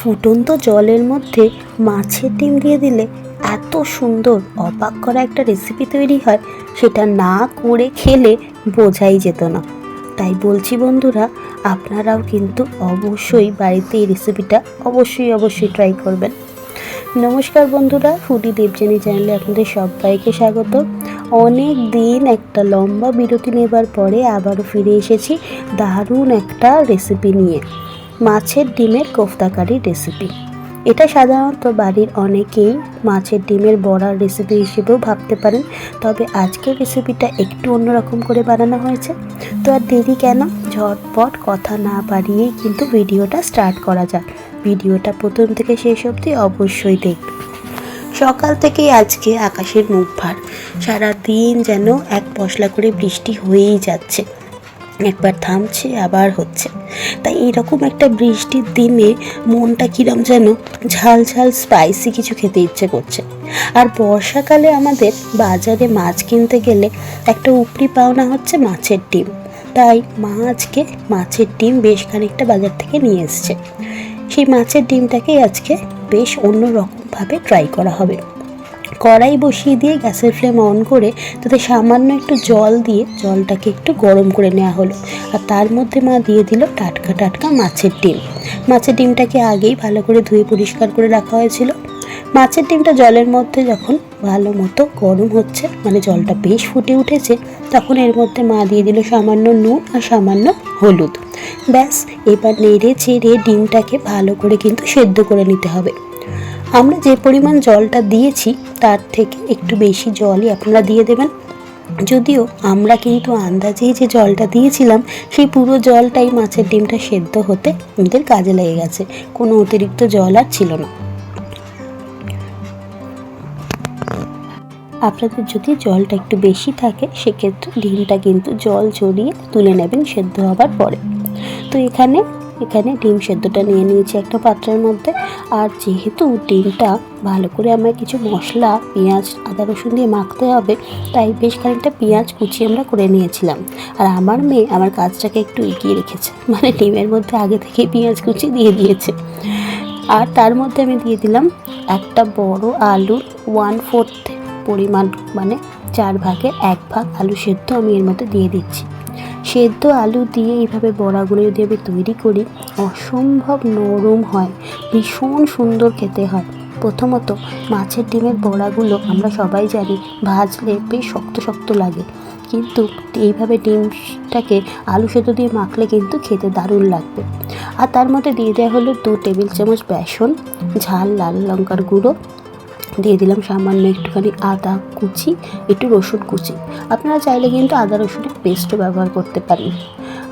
ফুটন্ত জলের মধ্যে মাছের ডিম দিয়ে দিলে এত সুন্দর, অবাক করা একটা রেসিপি তৈরি হয়, সেটা না করে খেলে বোঝাই যেত না। তাই বলছি বন্ধুরা, আপনারাও কিন্তু অবশ্যই বাড়িতে এই রেসিপিটা অবশ্যই অবশ্যই ট্রাই করবেন। নমস্কার বন্ধুরা ফুডি দেবজানি চ্যানেলে আপনাদের সবাইকে স্বাগত। অনেক দিন একটা লম্বা বিরতি নেবার পরে আবারও ফিরে এসেছি দারুণ একটা রেসিপি নিয়ে। মাছের ডিমের কোফতাকারির রেসিপি এটা সাধারণত বাড়ির অনেকেই মাছের ডিমের বড়ার রেসিপি হিসেবেও ভাবতে পারেন, তবে আজকের রেসিপিটা একটু অন্যরকম করে বানানো হয়েছে। তো আর দেরি কেন? ঝটপট কথা না বাড়িয়েই কিন্তু ভিডিওটা স্টার্ট করা যাক। ভিডিওটা প্রথম থেকে শেষ অবধি অবশ্যই দেখবেন। সকাল থেকেই আজকে আকাশের মুখ ভার। সারা দিন যেন এক পশলা করে বৃষ্টি হয়েই যাচ্ছে। একবার থামছে, আবার হচ্ছে। তাই এরকম একটা বৃষ্টির দিনে মনটা কিরম যেন ঝাল ঝাল স্পাইসি কিছু খেতে ইচ্ছে করছে। আর বর্ষাকালে আমাদের বাজারে মাছ কিনতে গেলে একটা উপরি পাওনা হচ্ছে মাছের ডিম। তাই মা আজকে মাছের ডিম বেশ খানিকটা বাজার থেকে নিয়ে এসছে। সেই মাছের ডিমটাকেই আজকে বেশ অন্য রকমভাবে ট্রাই করা হবে। কড়াই বসিয়ে দিয়ে গ্যাসের ফ্লেম অন করে তাতে সামান্য একটু জল দিয়ে জলটাকে একটু গরম করে নেওয়া হলো। আর তার মধ্যে মা দিয়ে দিল টাটকা টাটকা মাছের ডিম। মাছের ডিমটাকে আগেই ভালো করে ধুয়ে পরিষ্কার করে রাখা হয়েছিল। মাছের ডিমটা জলের মধ্যে যখন ভালো মতো গরম হচ্ছে মানে জলটা বেশ ফুটে উঠেছে, তখন এর মধ্যে মা দিয়ে দিল সামান্য নুন আর সামান্য হলুদ। ব্যাস, এবার নেড়ে চেড়ে ডিমটাকে ভালো করে কিন্তু সেদ্ধ করে নিতে হবে। আমরা যে পরিমাণ জলটা দিয়েছি, তার থেকে একটু বেশি জলই আপনারা দিয়ে দেবেন। যদিও আমরা কিন্তু আন্দাজেই যে জলটা দিয়েছিলাম, সেই পুরো জলটাই মাছের ডিমটা সেদ্ধ হতে আমাদের কাজে লেগে গেছে। কোনো অতিরিক্ত জল আর ছিল না। আপনাদের যদি জলটা একটু বেশি থাকে, সেক্ষেত্রে ডিমটা কিন্তু জল ঝরিয়ে তুলে নেবেন সেদ্ধ হবার পরে। তো এখানে এখানে ডিম সেদ্ধটা নিয়ে নিয়েছি একটা পাত্রের মধ্যে। আর যেহেতু ডিমটা ভালো করে আমার কিছু মশলা, পেঁয়াজ, আদা, রসুন দিয়ে মাখতে হবে, তাই বেশ খানিকটা পেঁয়াজ কুচি আমরা করে নিয়েছিলাম। আর আমার মেয়ে আমার কাজটাকে একটু এগিয়ে রেখেছে মানে ডিমের মধ্যে আগে থেকে পেঁয়াজ কুচি দিয়ে দিয়েছে। আর তার মধ্যে আমি দিয়ে দিলাম একটা বড় আলুর ওয়ান ফোর্থ পরিমাণ মানে চার ভাগে এক ভাগ আলু সেদ্ধ আমি এর মধ্যে দিয়ে দিচ্ছি। সেদ্ধ আলু দিয়ে এইভাবে বড়াগুলো যদি আমি তৈরি করি, অসম্ভব নরম হয়, ভীষণ সুন্দর খেতে হয়। প্রথমত, মাছের ডিমের বড়াগুলো আমরা সবাই জানি ভাজলে বেশ শক্ত শক্ত লাগে। কিন্তু এইভাবে ডিমটাকে আলু সেদ্ধ দিয়ে মাখলে কিন্তু খেতে দারুণ লাগবে। আর তার মধ্যে দিয়ে দেওয়া হলো দু টেবিল চামচ বেসন, ঝাল লাল লঙ্কার গুঁড়ো দিয়ে দিলাম সামান্য একটুখানি আদা কুচি, একটু রসুন কুচি। আপনারা চাইলে কিন্তু আদা রসুনের পেস্টও ব্যবহার করতে পারেন।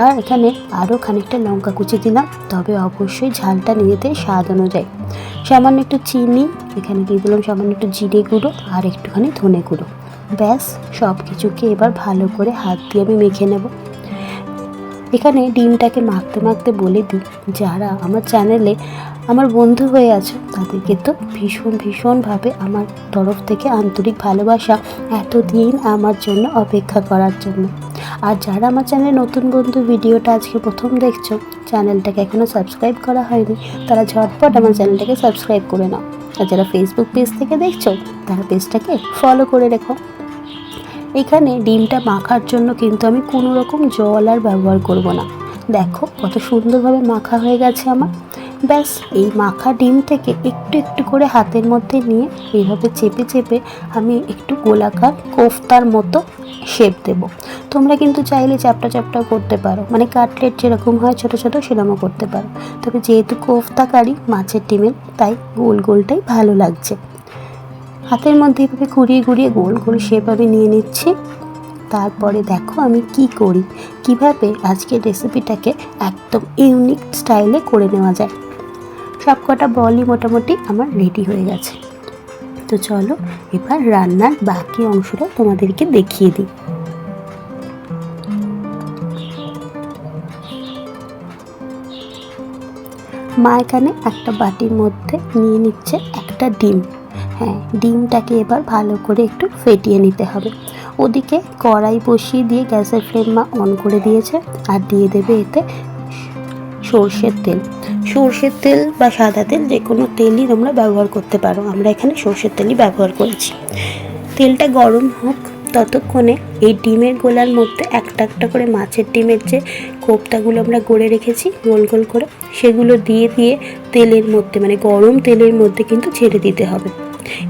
আর এখানে আরও খানিকটা লঙ্কা কুচি দিলাম, তবে অবশ্যই ঝালটা নিজেদের স্বাদ অনুযায়ী। সামান্য একটু চিনি, এখানে দিয়ে দিলাম সামান্য একটু জিরে গুঁড়ো আর একটুখানি ধনে গুঁড়ো। ব্যাস সব কিছুকে এবার ভালো করে হাত দিয়ে আমি মেখে নেব। এখানে ডিমটাকে মাখতে মাখতে বলে দিই, যারা আমার চ্যানেলে আমার বন্ধু হয়ে আছে, তাদেরকে তো ভীষণ ভীষণভাবে আমার তরফ থেকে আন্তরিক ভালোবাসা এতদিন আমার জন্য অপেক্ষা করার জন্য। আর যারা আমার চ্যানেলে নতুন বন্ধু, ভিডিওটা আজকে প্রথম দেখছ, চ্যানেলটাকে এখনও সাবস্ক্রাইব করা হয়নি, তারা ঝটপট আমার চ্যানেলটাকে সাবস্ক্রাইব করে নাও। আর যারা ফেসবুক পেজ থেকে দেখছ, তারা পেজটাকে ফলো করে রেখো। এখানে ডিমটা মাখার জন্য কিন্তু আমি কোনো রকম জল আর ব্যবহার করব না। দেখো কত সুন্দরভাবে মাখা হয়ে গেছে আমার। ব্যাস, এই মাখা ডিম থেকে একটু একটু করে হাতের মধ্যে নিয়ে এইভাবে চেপে চেপে আমি একটু গোলাকার কোফতার মতো শেপ দেব। তোমরা কিন্তু চাইলে চাপটা চাপটা করতে পারো। মানে কাটলেট যেরকম হয় ছোটো ছোটো সেরকমও করতে পারো। তবে যেহেতু কোফতা কারি মাছের ডিমের, তাই গোল গোলটাই ভালো লাগছে। হাতের মধ্যে এভাবে ঘুরিয়ে ঘুরিয়ে গোল গোল সেভাবে নিয়ে নিচ্ছি। তারপরে দেখো আমি কি করি। কীভাবে আজকের রেসিপিটাকে একদম ইউনিক স্টাইলে করে নেওয়া যায়। সব কটা বলই মোটামুটি আমার রেডি হয়ে গেছে। তো চলো, এবার রান্নার বাকি অংশটা তোমাদেরকে দেখিয়ে দিই। মা এখানে একটা বাটির মধ্যে নিয়ে নিচ্ছে একটা ডিম। হ্যাঁ ডিমটাকে এবার ভালো করে একটু ফেটিয়ে নিতে হবে। ওদিকে কড়াই বসিয়ে দিয়ে গ্যাসের ফ্লেম মা অন করে দিয়েছে আর দিয়ে দেবে এতে সর্ষের তেল। সর্ষের তেল বা সাদা তেল, যে কোনো তেলই তোমরা ব্যবহার করতে পারো। আমরা এখানে সর্ষের তেলই ব্যবহার করেছি। তেলটা গরম হোক, ততক্ষণে এই ডিমের গোলার মধ্যে একটা একটা করে মাছের ডিমের যে কোপ্তাগুলো আমরা গড়ে রেখেছি, গোল গোল করে, সেগুলো দিয়ে দিয়ে তেলের মধ্যে মানে গরম তেলের মধ্যে কিন্তু ছেড়ে দিতে হবে।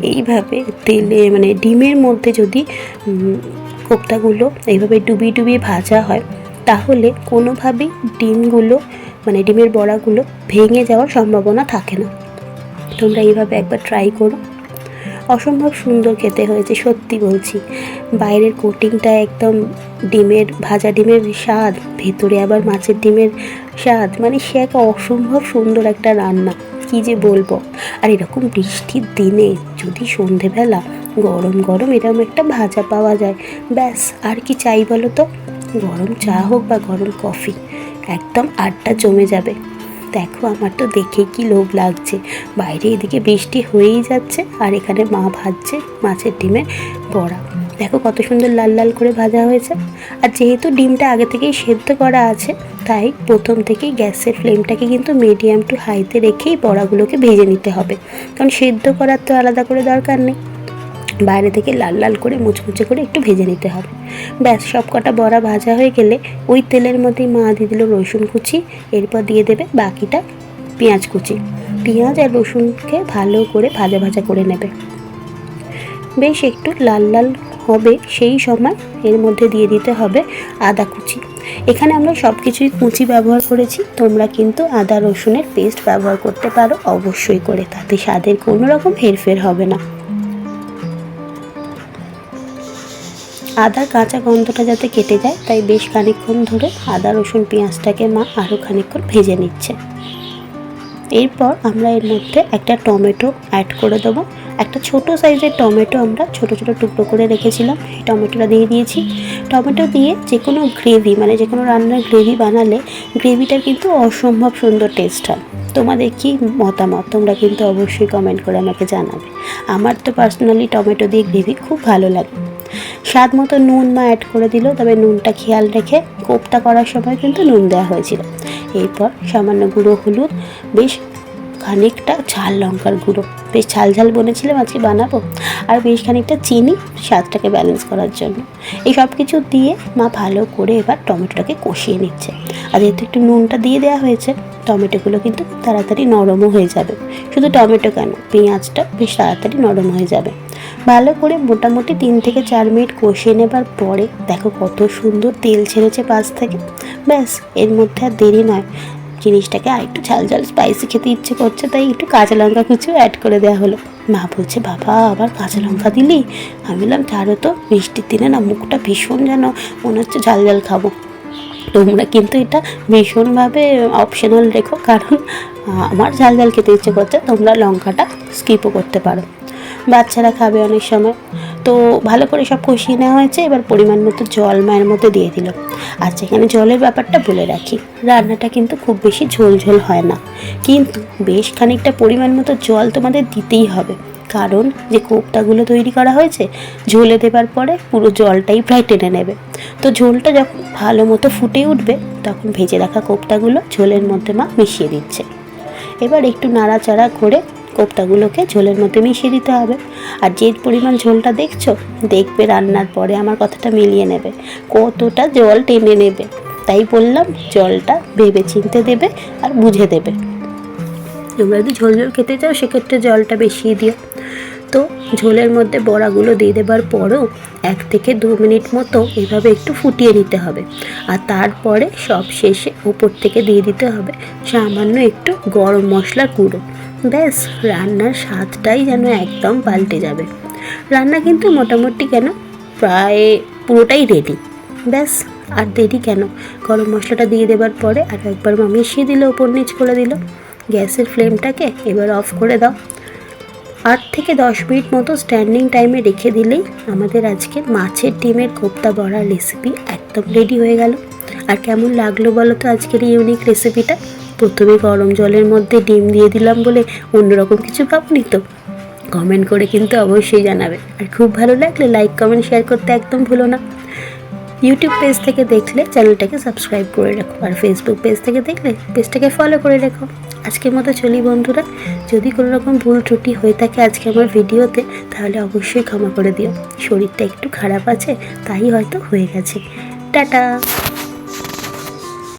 এইভাবে তেলে মানে ডিমের মধ্যে যদি কোপ্তাগুলো এইভাবে ডুবিয়ে ডুবিয়ে ভাজা হয়, তাহলে কোনোভাবেই ডিমগুলো মানে ডিমের বড়াগুলো ভেঙে যাওয়ার সম্ভাবনা থাকে না। তোমরা এইভাবে একবার ট্রাই করো। অসম্ভব সুন্দর খেতে হয়েছে, সত্যি বলছি। বাইরের কোটিংটা একদম ডিমের, ভাজা ডিমের স্বাদ, ভেতরে আবার মাছের ডিমের স্বাদ মানে সে এক অসম্ভব সুন্দর একটা রান্না। কি যে বলব? আর এরকম বৃষ্টির দিনে যদি সন্ধেবেলা গরম গরম এরকম একটা ভাজা পাওয়া যায়, ব্যাস, আর কি চাই বলো তো? গরম চা হোক বা গরম কফি, একদম আড্ডা জমে যাবে। দেখো, আমার তো দেখে কি লোভ লাগছে। বাইরে এদিকে বৃষ্টি হয়েই যাচ্ছে, আর এখানে মা ভাজছে মাছের ডিমের বড়া। দেখো কত সুন্দর লাল লাল করে ভাজা হয়েছে। আর যেহেতু ডিমটা আগে থেকেই সেদ্ধ করা আছে, তাই প্রথম থেকেই গ্যাসের ফ্লেমটাকে কিন্তু মিডিয়াম টু হাইতে রেখেই বড়াগুলোকে ভেজে নিতে হবে। কারণ সেদ্ধ করার তো আলাদা করে দরকার নেই। বাইরে থেকে লাল লাল করে মুচমুচে করে একটু ভেজে নিতে হবে। ব্যাস, সব কটা বড়া ভাজা হয়ে গেলে ওই তেলের মধ্যেই মা দিয়ে দিল রসুন কুচি, এরপর দিয়ে দেবে বাকিটা পেঁয়াজ কুচি। পেঁয়াজ আর রসুনকে ভালো করে ভাজা ভাজা করে নেবে। বেশ একটু লাল লাল হবে সেই সময়। এর মধ্যে দিয়ে দিতে হবে আদা কুচি। এখানে আমরা সব কিছুই কুচি ব্যবহার করেছি। তোমরা কিন্তু আদা রসুনের পেস্ট ব্যবহার করতে পারো, অবশ্যই করে। তাতে স্বাদের কোনো রকম হেরফের হবে না। আদার কাঁচা গন্ধটা যাতে কেটে যায়, তাই বেশ খানিকক্ষণ ধরে আদা রসুন পেঁয়াজটাকে মা আরও খানিকক্ষণ ভেজে নিচ্ছে। এরপর আমরা এর মধ্যে একটা টমেটো অ্যাড করে দেবো। একটা ছোট সাইজের টমেটো আমরা ছোট ছোট টুকরো করে রেখেছিলাম, এই টমেটোটা দিয়ে দিয়েছি। টমেটো দিয়ে যে কোনো গ্রেভি মানে যে কোনো রান্নার গ্রেভি বানালে গ্রেভিটার কিন্তু অসম্ভব সুন্দর টেস্ট হয়। তোমাদের কি মতামত? তোমরা কিন্তু অবশ্যই কমেন্ট করে আমাকে জানাবে। আমার তো পার্সোনালি টমেটো দিয়ে গ্রেভি খুব ভালো লাগে। স্বাদ মতো নুন মা অ্যাড করে দিল। তবে নুনটা খেয়াল রেখে কোপ্তা করার সময় কিন্তু নুন দেওয়া হয়েছিল। এরপর সামান্য গুঁড়ো হলুদ, বেশ খানিকটা ঝাল লঙ্কার গুঁড়ো। বেশ ঝাল ঝাল বলেছিলাম আজকে বানাবো। আর বেশ খানিকটা চিনি, স্বাদটাকে ব্যালেন্স করার জন্য। এই সব কিছু দিয়ে মা ভালো করে এবার টমেটোটাকে কষিয়ে নিচ্ছে। আর যেহেতু একটু নুনটা দিয়ে দেওয়া হয়েছে, টমেটোগুলো কিন্তু তাড়াতাড়ি নরমও হয়ে যাবে। শুধু টমেটো কেন, পেঁয়াজটা বেশ তাড়াতাড়ি নরম হয়ে যাবে। ভালো করে মোটামুটি তিন থেকে চার মিনিট কষিয়ে নেবার পরে দেখো কত সুন্দর তেল ছেড়েছে পাশ থেকে। ব্যাস, এর মধ্যে আর দেরি নয়। জিনিসটাকে আর একটু ঝাল ঝাল স্পাইসি খেতে ইচ্ছে করছে, তাই একটু কাঁচা লঙ্কা কুচু অ্যাড করে দেওয়া হলো। মা বলছে, বাবা, আবার কাঁচা লঙ্কা দিলি? আমি বললাম, ছাড়ো তো, মিষ্টির দিনে না মুখটা ভীষণ যেন মনে হচ্ছে ঝাল ঝাল খাব। তোমরা কিন্তু এটা ভীষণভাবে অপশনাল রেখো, কারণ আমার ঝাল ঝাল খেতে ইচ্ছে করছে, তোমরা লঙ্কাটা স্কিপও করতে পারো। বাচ্চারা খাবে অনেক সময়। তো ভালো করে সব কষিয়ে নেওয়া হয়েছে, এবার পরিমাণ মতো জল মায়ের মধ্যে দিয়ে দিল। আচ্ছা এখানে জলের ব্যাপারটা বলে রাখি, রান্নাটা কিন্তু খুব বেশি ঝোল ঝোল হয় না। কিন্তু বেশ খানিকটা পরিমাণ মতো জল তোমাদের দিতেই হবে। কারণ যে কোপ্তাগুলো তৈরি করা হয়েছে, ঝোলে দেবার পরে পুরো জলটাই প্রায় টেনে নেবে। তো ঝোলটা যখন ভালো মতো ফুটে উঠবে, তখন ভেজে রাখা কোপ্তাগুলো ঝোলের মধ্যে মা মিশিয়ে দিচ্ছে। এবার একটু নাড়াচাড়া করে কোপ্তাগুলোকে ঝোলের মধ্যে মিশিয়ে দিতে হবে। আর যে পরিমাণ ঝোলটা দেখছ, দেখবে রান্নার পরে আমার কথাটা মিলিয়ে নেবে। কতটা জল টেনে নেবে। তাই বললাম, জলটা ভেবে চিনতে দেবে আর বুঝে দেবে। তোমরা যদি ঝোল ঝোল খেতে চাও, সেক্ষেত্রে জলটা বেশিয়ে দিও। তো ঝোলের মধ্যে বড়াগুলো দিয়ে দেবার পরও এক থেকে দু মিনিট মতো এভাবে একটু ফুটিয়ে নিতে হবে। আর তারপরে সব শেষে উপর থেকে দিয়ে দিতে হবে সামান্য একটু গরম মশলার গুঁড়ো। ব্যাস, রান্নার স্বাদটাই যেন একদম পাল্টে যাবে। রান্না কিন্তু মোটামুটি কেন প্রায় পুরোটাই রেডি ব্যাস, আর দেরি কেন? গরম মশলাটা দিয়ে দেবার পরে আর একবার মা মিশিয়ে দিল ওপর নিচ করে দিল। গ্যাসের ফ্লেমটাকে এবার অফ করে দাও। আট থেকে দশ মিনিট মতো স্ট্যান্ডিং টাইমে রেখে দিলেই আমাদের আজকে মাছের ডিমের কোপ্তা বড়ার রেসিপি একদম রেডি হয়ে গেল। আর কেমন লাগল বলো তো আজকের এই ইউনিক রেসিপিটা প্রথমে গরম জলের মধ্যে ডিম দিয়ে দিলাম বলে অন্যরকম কিছু ভাবনি তো। কমেন্ট করে কিন্তু অবশ্যই জানাবে। আর খুব ভালো লাগলে লাইক কমেন্ট শেয়ার করতে একদম ভুলো না। ইউটিউব পেজ থেকে দেখলে চ্যানেলটাকে সাবস্ক্রাইব করে রাখো। আর ফেসবুক পেজ থেকে দেখলে পেজটাকে ফলো করে রেখো। আজকের মতো চলি বন্ধুরা। যদি কোনো রকম ভুল ত্রুটি হয়ে থাকে আজকে আমার ভিডিওতে, তাহলে অবশ্যই ক্ষমা করে দিও। শরীরটা একটু খারাপ আছে, তাই হয়তো হয়ে গেছে। টাটা!